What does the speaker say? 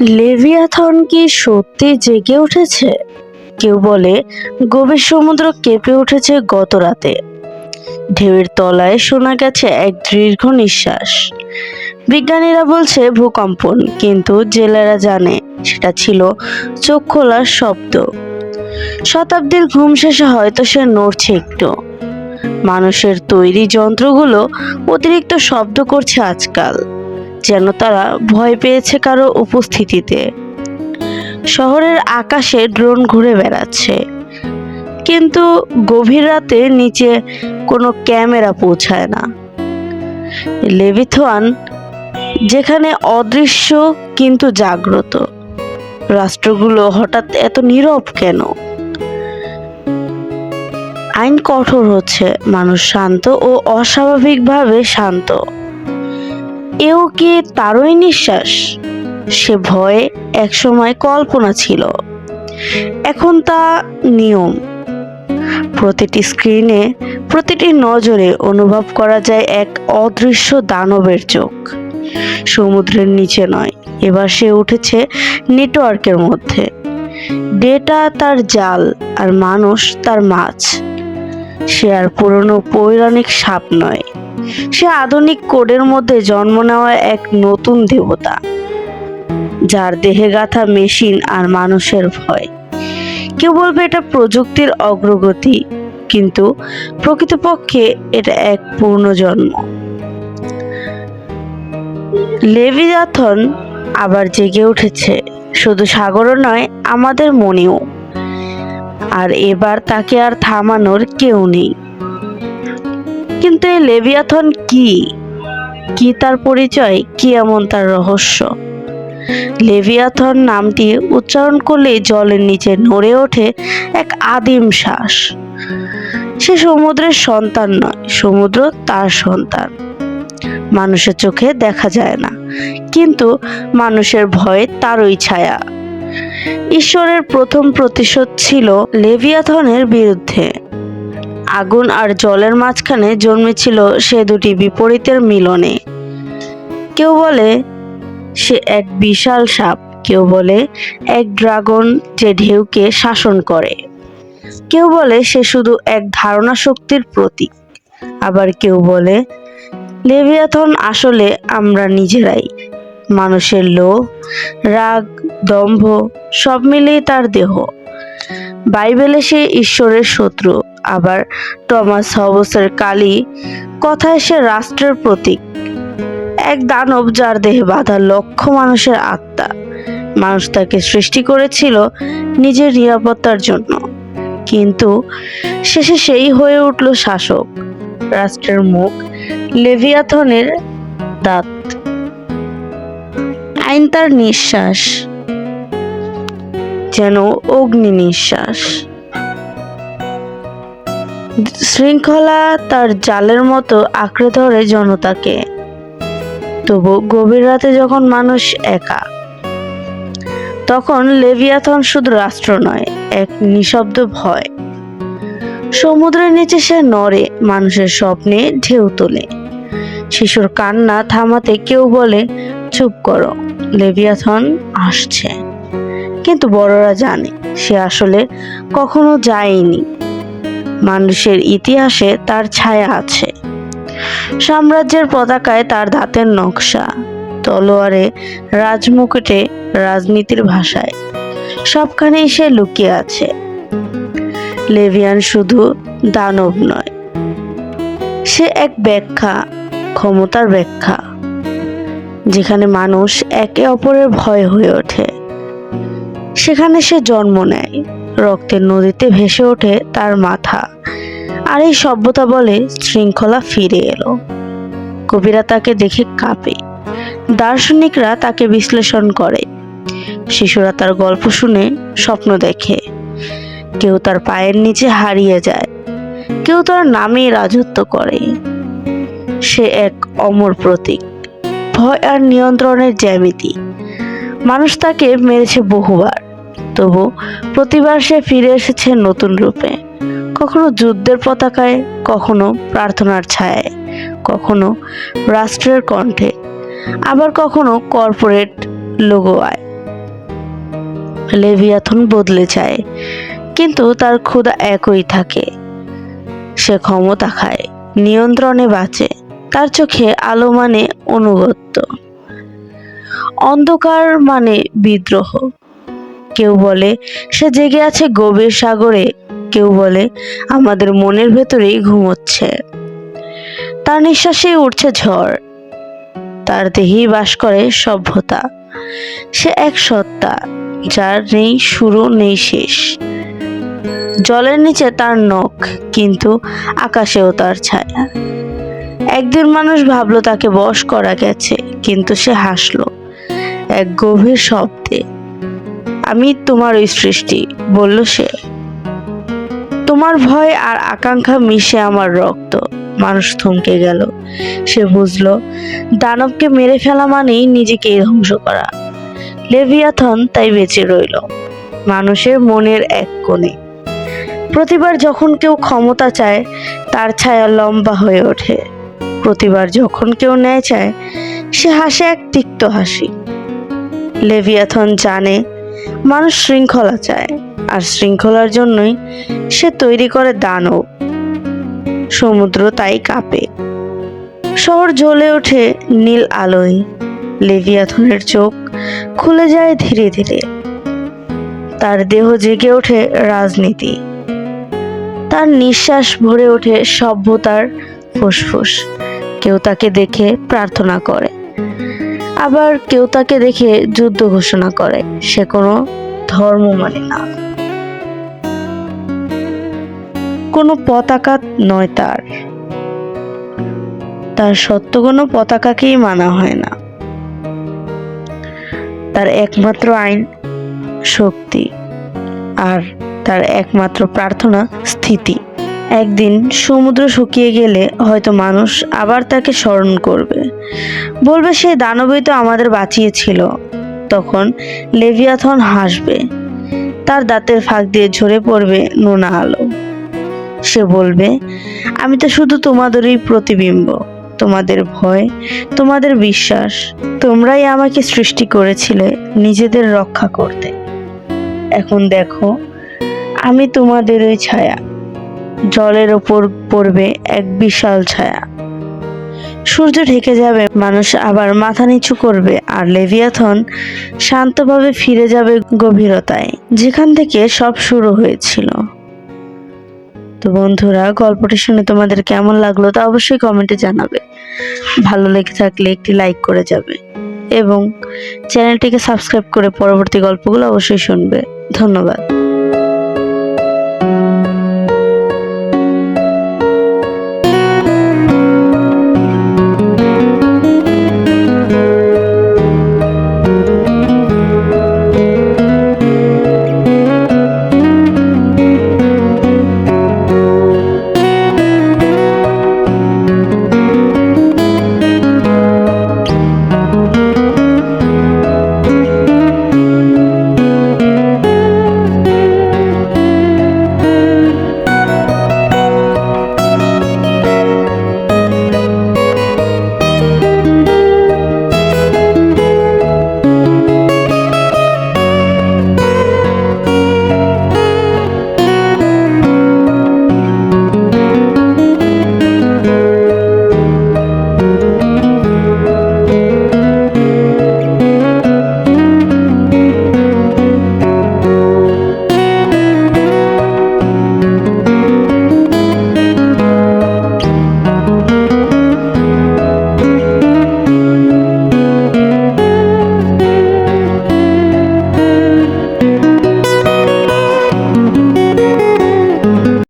লেভিয়াথন কি সত্যি জেগে উঠেছে? কেউ বলে, গভীর সমুদ্র কেঁপে উঠেছে গত রাতে। ঢেউয়ের তলায় শোনা গেছে এক দীর্ঘ নিঃশ্বাস। বিজ্ঞানীরা বলছে ভূকম্পন কিন্তু জেলেরা জানে সেটা ছিল চোখ খোলার শব্দ। শতাব্দীর ঘুম শেষে হয়তো সে নড়ছে একটু। মানুষের তৈরি যন্ত্রগুলো অতিরিক্ত শব্দ করছে আজকাল। যেন তারা ভয় পেয়েছে কারও উপস্থিতিতে। শহরের আকাশে ড্রোন ঘুরে বেড়াচ্ছে। কিন্তু গভীর রাতে নিচে কোনো ক্যামেরা পৌঁছায় না। লেভিথওয়ান, যেখানে অদৃশ্য কিন্তু জাগ্রত, রাষ্ট্রগুলো হঠাৎ এত নীরব কেন? আইন কঠোর হচ্ছে, মানুষ শান্ত ও অস্বাভাবিকভাবে শান্ত। এও কি তারই নিঃশ্বাস? সে ভয়ে একসময় কল্পনা ছিল। এখন তা নিয়ম। প্রতিটি স্ক্রিনে, প্রতিটি নজরে অনুভব করা যায় এক অদৃশ্য দানবের চোখ। সমুদ্রের নিচে নয়, এবার সে উঠেছে নেটওয়ার্কের মধ্যে। ডেটা তার জাল আর মানুষ তার মাছ। সে আর পুরনো পৌরাণিক সাপ নয়। সে আধুনিক কোডের মধ্যে জন্ম নেওয়া এক নতুন দেবতা, যার দেহে গাথা মেশিন আর মানুষের ভয়। কেউ বলবে এটা প্রযুক্তির অগ্রগতি, কিন্তু প্রকৃতপক্ষে এটা এক পূর্ণজন্ম লেভিজাথন আবার জেগে উঠেছে, শুধু সাগরও নয়, আমাদের মনেও। আর এবার তাকে আর থামানোর কেউ নেই। কিন্তু এই লেভিয়াথন কি? কি তার পরিচয়? কি এমন তার রহস্য? লেভিয়াথন নামটি উচ্চারণ করলেই জলের নিচে নড়ে ওঠে এক আদিম শ্বাস। সে সমুদ্রের সন্তান নয়, সমুদ্র তার সন্তান। মানুষের চোখে দেখা যায় না, কিন্তু মানুষের ভয়ে তারই ছায়া। ঈশ্বরের প্রথম প্রতিশোধ ছিল লেভিয়াথনের বিরুদ্ধে। আগুন আর জলের মাঝখানে জন্মেছিল সে দুটি বিপরীতের মিলনে। কেউ বলে সে এক বিশাল সাপ, কেউ বলে এক ড্রাগন যে ঢেউকে শাসন করে। কেউ বলে সে শুধু এক ধারণা শক্তির প্রতীক, আবার কেউ বলে লেভিয়াথন আসলে আমরা নিজেরাই। মানুষের লোভ, রাগ, দম্ভ সব মিলিয়ে তার দেহ। বাইবেলে সে ঈশ্বরের শত্রু। আবার টমাস হবসের কালি কথায় সে রাষ্ট্রের প্রতীক। এক দানব যার দেহে বাঁধা লক্ষ মানুষের আত্মা। মানুষ তাকে সৃষ্টি করেছিল নিজের নিরাপত্তার জন্য। কিন্তু শেষে সেই হয়ে উঠল শাসক, রাষ্ট্রের মুখ লেভিয়াথনের দাঁত। আইন তার নিঃশ্বাস, যেন অগ্নি নিঃশ্বাস। শৃঙ্খলা তার জালের মতো আঁকড়ে ধরে জনতাকে। তবু গভীর রাতে যখন মানুষ একা, তখন লেভিয়াথন শুধু রাষ্ট্র নয়, এক নিঃশব্দ ভয়। সমুদ্রের নিচে সে নড়ে, মানুষের স্বপ্নে ঢেউ তোলে। শিশুর কান্না থামাতে কেউ বলে, চুপ করো, লেভিয়াথন আসছে। কিন্তু বড়রা জানে, সে আসলে কখনো যায়নি। মানুষের ইতিহাসে তার ছায়া আছে। সাম্রাজ্যের পতাকায় তার দাঁতের নকশা, তলোয়ারে রাজমুকুটে রাজনীতির ভাষায়। সবখানেই সে লুকিয়ে আছে। লেভিয়ান শুধু দানব নয়, সে এক ব্যাখ্যা, ক্ষমতার ব্যাখ্যা, যেখানে মানুষ একে অপরের ভয় হয়ে ওঠে। সেখানে সে জন্ম নেয়, রক্তের নদীতে ভেসে ওঠে তার মাথা। আর এই সভ্যতা বলে শৃঙ্খলা ফিরে এলো। কবিরা তাকে দেখে কাঁপে। দার্শনিকরা তাকে বিশ্লেষণ করে। শিশুরা তার গল্প শুনে স্বপ্ন দেখে। কেউ তার পায়ের নিচে হারিয়ে যায়। কেউ তার নামে রাজত্ব করে। সে এক অমর প্রতীক। ভয় আর নিয়ন্ত্রণের জ্যামিতি। মানুষ তাকে মেরেছে বহুবার। তবু প্রতিবার সে ফিরে এসেছে নতুন রূপে। কখনো যুদ্ধের পতাকায়, কখনো প্রার্থনার ছায়ায়, কখনো রাষ্ট্রের কণ্ঠে, আবার কখনো কর্পোরেট লোগোয়ায় লেভিয়াথন বদলে যায়, কিন্তু তার ক্ষুধা একই থাকে। সে ক্ষমতা খায়, নিয়ন্ত্রণে বাঁচে, তার চোখে আলো মানে অনুগত্য। অন্ধকার মানে বিদ্রোহ। কেউ বলে, সে জেগে আছে গভীর সাগরে কেউ বলে, আমাদের মনের ভেতরেই ঘুমোচ্ছে। তার নিঃশ্বাসে উঠছে ঝড়। তার দেহেই বাস করে সভ্যতা। সে এক সত্তা, যার নেই শুরু, নেই শেষ। জলের নিচে তার নখ, কিন্তু আকাশেও তার ছায়া। একদিন মানুষ ভাবলো, তাকে বশ করা গেছে। কিন্তু সে হাসলো, এক গভীর শব্দে। আমি তোমার ওই সৃষ্টি, বলল সে। তোমার ভয় আর আকাঙ্ক্ষা মিশে আমার রক্ত। মানুষ থমকে গেল। সে বুঝলো, দানবকে মেরে ফেলা মানেই নিজেকে ধ্বংস করা। লেভিয়াথন তাই বেঁচে রইল, মানুষের মনের এক কোণে। প্রতিবার যখন কেউ ক্ষমতা চায়, তার ছায়া লম্বা হয়ে ওঠে। প্রতিবার যখন কেউ ন্যায় চায়, সে হাসে এক তিক্ত হাসি। লেভিয়াথন জানে মানুষ শৃঙ্খলা চায়, আর শৃঙ্খলার জন্যই সে তৈরি করে দানব। সমুদ্র তাই কাঁপে। শহর জ্বলে ওঠে নীল আলোয়। লেভিয়াথনের চোখ খুলে যায় ধীরে ধীরে। তার দেহ জেগে ওঠে রাজনীতি। তার নিঃশ্বাস ভরে ওঠে সভ্যতার ফুসফুস। কেউ তাকে দেখে প্রার্থনা করে। আবার কেউ তাকে দেখে যুদ্ধ ঘোষণা করে। সে কোনো ধর্ম মানে না। কোনো পতাকা নয় তার। তার সত্য কোনো পতাকাকেই মানা হয় না। তার একমাত্র আইন শক্তি। আর তার একমাত্র প্রার্থনা স্থিতি। একদিন সমুদ্র শুকিয়ে গেলে হয়তো মানুষ আবার তাকে স্মরণ করবে। বলবে, সে দানবই তো আমাদের বাঁচিয়েছিল। তখন লেভিয়াথন হাসবে। তার দাঁতের ফাঁক দিয়ে ঝরে পড়বে নোনা আলো। সে বলবে, আমি তো শুধু তোমাদেরই প্রতিবিম্ব। তোমাদের ভয়, তোমাদের বিশ্বাস, তোমরাই আমাকে সৃষ্টি করেছিলে নিজেদের রক্ষা করতে। এখন দেখো, আমি তোমাদের ওই ছায়া জলের ওপর পড়বে এক বিশাল ছায়া। সূর্য ঢেকে যাবে, মানুষ আবার মাথা নিচু করবে, আর লেভিয়াথন শান্তভাবে ফিরে যাবে গভীরতায়, যেখান থেকে সব শুরু হয়েছিল। তো বন্ধুরা, গল্পটি শুনে তোমাদের কেমন লাগল তা অবশ্যই কমেন্টে জানাবে। ভালো লেগে থাকলে একটি লাইক করে যাবে এবং চ্যানেলটিকে সাবস্ক্রাইব করে পরবর্তী গল্পগুলো অবশ্যই শুনবে। ধন্যবাদ।